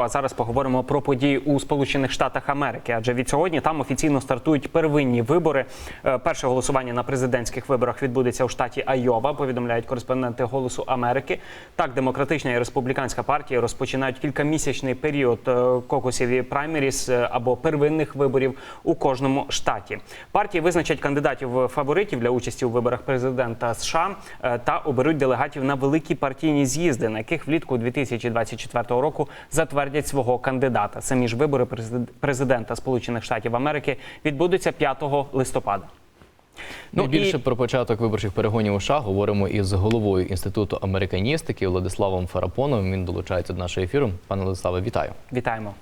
А зараз поговоримо про події у Сполучених Штатах Америки. Адже від сьогодні там офіційно стартують первинні вибори. Е, Перше голосування на президентських виборах відбудеться у штаті Айова. Повідомляють кореспонденти Голосу Америки. Так, демократична і республіканська партії розпочинають кількамісячний період е, кокусів і праймеріс е, або первинних виборів у кожному штаті. Партії визначать кандидатів фаворитів для участі у виборах президента США та оберуть делегатів на великі партійні з'їзди, на яких влітку 2024 року затвердять свого кандидата. Самі ж вибори президен- президента Сполучених Штатів Америки відбудуться 5 листопада. Найбільше Ну, більше і- про початок виборчих перегонів у США говоримо із головою інституту американістики Владиславом Фарапоновим. Він долучається до нашого ефіру. Пане Владиславе, вітаю. Вітаємо.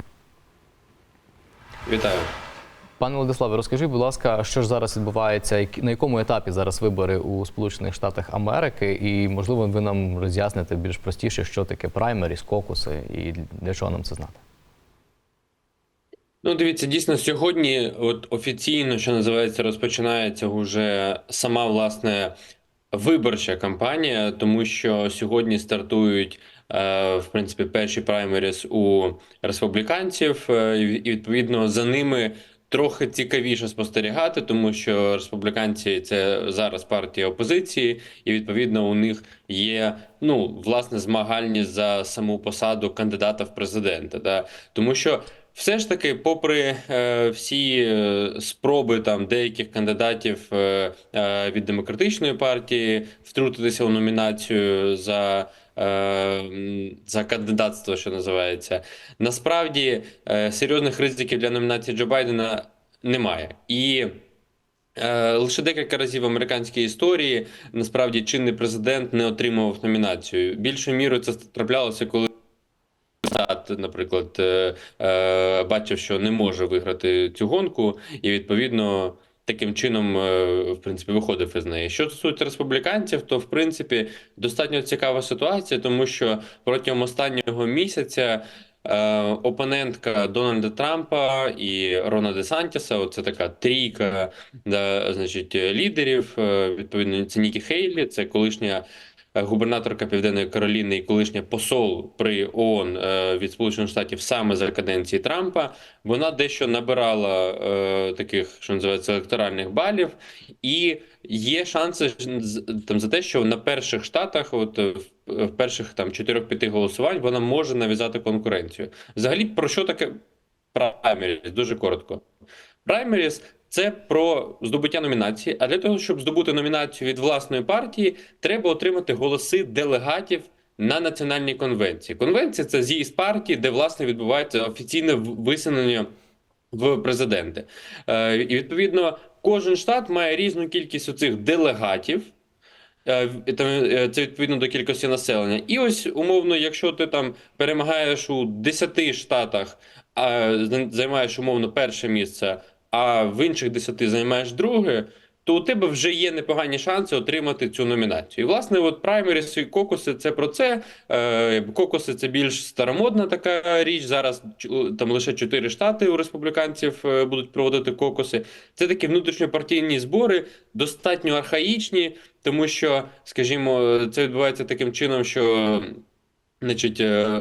Вітаю. Пане Владиславе, розкажіть, будь ласка, що ж зараз відбувається, на якому етапі зараз вибори у Сполучених Штатах Америки, і можливо ви нам роз'ясните більш простіше, що таке праймеріс, кокуси і для чого нам це знати? Ну, дивіться, дійсно, сьогодні, от офіційно, що називається, розпочинається вже сама власне виборча кампанія, тому що сьогодні стартують. е, В принципі, перші праймеріс у республіканців, е, і, відповідно за ними трохи цікавіше спостерігати, тому що республіканці це зараз партія опозиції, і відповідно у них є ну власне змагальність за саму посаду кандидата в президенти. Да? Тому що все ж таки, попри е, всі е, спроби там деяких кандидатів е, е, від демократичної партії втрутитися у номінацію за. Е, За кандидатство, що називається, насправді е, серйозних ризиків для номінації Джо Байдена немає. І Е, Лише декілька разів в американській історії насправді чинний президент не отримував номінацію. Більшою мірою це траплялося, коли Штат, наприклад, бачив, що не може виграти цю гонку, і відповідно таким чином, е, в принципі, виходив із неї. Що стосується республіканців, то в принципі достатньо цікава ситуація, тому що протягом останнього місяця. Е, опонентка Дональда Трампа і Рона Де Сантіса, оце така трійка да, значить, лідерів. Е, Відповідно, це Нікі Хейлі, це колишня губернаторка Південної Кароліни і колишня посол при ООН е, від Сполучених Штатів саме за каденції Трампа. Вона дещо набирала е, таких, що називається, електоральних балів, і є шанси там за те, що на перших штатах, от е, в перших там 4-5 голосувань, вона може нав'язати конкуренцію. Взагалі, про що таке праймеріс? Дуже коротко. Праймеріс це про здобуття номінації. А для того, щоб здобути номінацію від власної партії, треба отримати голоси делегатів на національній конвенції. Конвенція це з'їзд партії, де власне відбувається офіційне висунення в президенти. Е, і відповідно, кожен штат має різну кількість оцих делегатів. Е, е, Це відповідно до кількості населення. І ось умовно, якщо ти там перемагаєш у 10 штатах, а займаєш умовно перше місце, а в інших 10 займаєш друге, то у тебе вже є непогані шанси отримати цю номінацію. І власне, от праймеріс і кокуси це про це. Е, Кокуси це більш старомодна така річ. Зараз там лише 4 штати у республіканців е, будуть проводити кокуси. Це такі внутрішньопартійні збори, достатньо архаїчні, тому що, скажімо, це відбувається таким чином, що значить, е,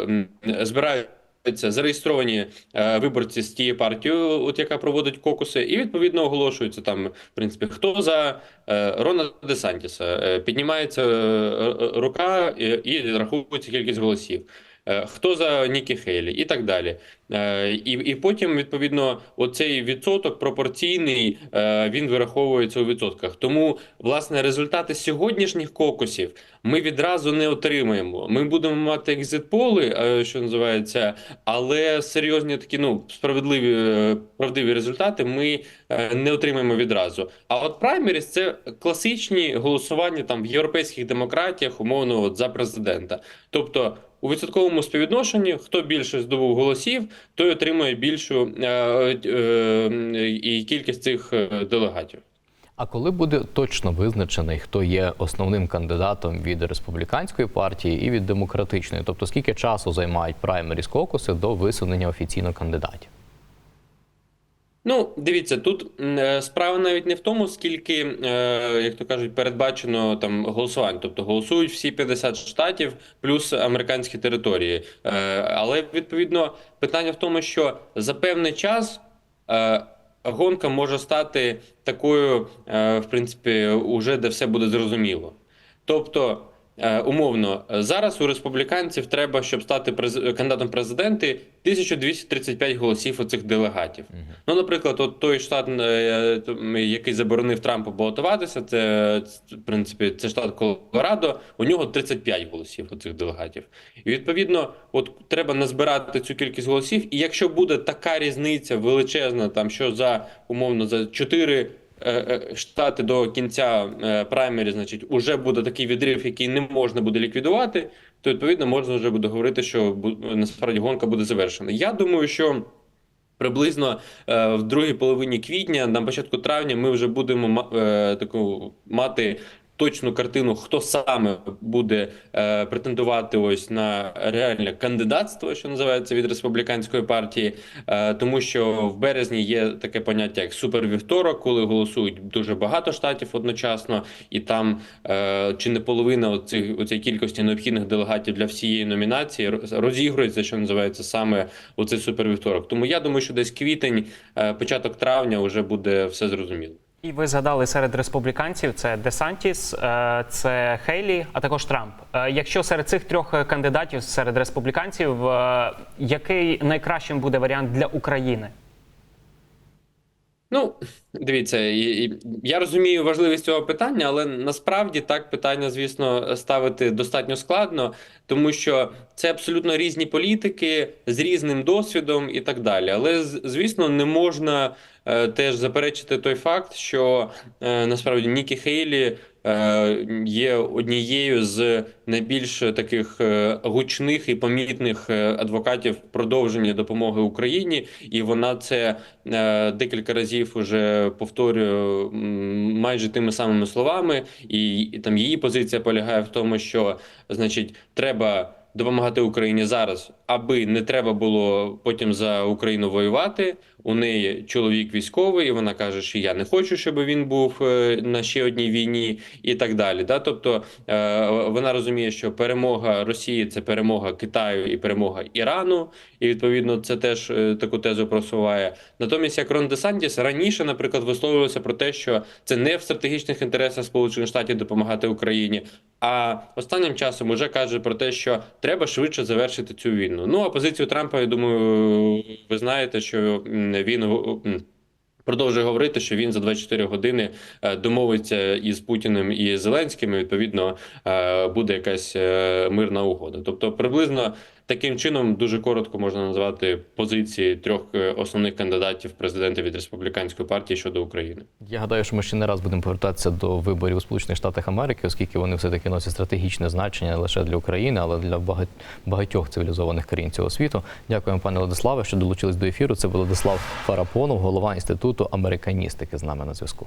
збирають. Зареєстровані е, виборці з тієї партії, от яка проводить кокуси, і відповідно оголошується там, в принципі, хто за е, Рона Де Сантіса. Е, піднімається е, рука і, і рахується кількість голосів. Е, Хто за Нікі Хейлі і так далі. Е, І, і потім, відповідно, оцей відсоток пропорційний, е, він вираховується у відсотках. Тому, власне, результати сьогоднішніх кокусів ми відразу не отримаємо. Ми будемо мати екзит-поли, е, що називається, але серйозні такі ну справедливі правдиві результати ми не отримаємо відразу. А от праймеріс це класичні голосування там в європейських демократіях, умовно, от за президента. Тобто у відсотковому співвідношенні, хто більше здобув голосів, той отримує більшу е, е, і кількість цих е, делегатів. А коли буде точно визначений, хто є основним кандидатом від республіканської партії і від демократичної? Тобто скільки часу займають праймеріс кокуси до висунення офіційно кандидатів? Ну, дивіться, тут е, справа навіть не в тому, скільки, е, як то кажуть, передбачено там голосувань. Тобто голосують всі 50 штатів плюс американські території. Е, Але відповідно питання в тому, що за певний час гонка може стати такою, в принципі, уже де все буде зрозуміло. Тобто, умовно, е, зараз у республіканців треба, щоб стати през- кандидатом в президенти, 1235 голосів у цих делегатів. Ну, наприклад, от той штат, е, який заборонив Трампу балотуватися, це в принципі це штат Колорадо. У нього 35 голосів у цих делегатів. І відповідно, от треба назбирати цю кількість голосів. І якщо буде така різниця величезна, там що за умовно за 4 е, е, штати до кінця е, праймері, значить, уже буде такий відрив, який не можна буде ліквідувати, то відповідно можна вже буде говорити, що насправді гонка буде завершена. Я думаю, що. Приблизно е, в другій половині квітня, на початку травня, ми вже будемо е, таку мати точну картину, хто саме буде е, претендувати ось на реальне кандидатство, що називається від республіканської партії, е, тому що в березні є таке поняття як супервівторок, коли голосують дуже багато штатів одночасно, і там е, чи не половина оцих оцієї кількості необхідних делегатів для всієї номінації роз- розігрується, що називається саме у цей супервівторок. Тому я думаю, що десь квітень, е, початок травня вже буде все зрозуміло. І ви згадали серед республіканців це Десантіс, е, це Хейлі, а також Трамп. Е, Якщо серед цих трьох кандидатів, серед республіканців, е, який найкращим буде варіант для України? Ну, дивіться, я розумію важливість цього питання, але насправді так питання, звісно, ставити достатньо складно, тому що це абсолютно різні політики з різним досвідом і так далі. Але звісно, не можна теж заперечити той факт, що е, насправді Нікі Хейлі е, є однією з найбільш таких е, гучних і помітних е, адвокатів продовження допомоги Україні, і вона це е, декілька разів уже повторює майже тими самими словами, і там її позиція полягає в тому, що значить треба. Допомагати Україні зараз, аби не треба було потім за Україну воювати. У неї чоловік військовий, і вона каже, що я не хочу, щоб він був е, на ще одній війні, і так далі. Да? Тобто е, вона розуміє, що перемога Росії це перемога Китаю і перемога Ірану, і відповідно це теж е, таку тезу просуває. Натомість, як Рон Десантіс раніше, наприклад, висловлювався про те, що це не в стратегічних інтересах Сполучених Штатів допомагати Україні. А останнім часом уже каже про те, що треба швидше завершити цю війну. Ну а позицію Трампа, я думаю, ви знаєте, що він продовжує говорити, що він за 24 години е, домовиться із Путіним і Зеленським. і, Відповідно, е, буде якась е, мирна угода. Тобто, приблизно таким чином дуже коротко можна назвати позиції трьох е, основних кандидатів в президенти від республіканської партії щодо України. Я гадаю, що ми ще не раз будемо повертатися до виборів у Сполучених Штатах Америки, оскільки вони все-таки носять стратегічне значення не лише для України, але для бага- багатьох цивілізованих країн цього світу. Дякуємо, пане Владиславе, що долучились до ефіру. Це Владислав Фарапонов, голова інституту американістики з нами на зв'язку.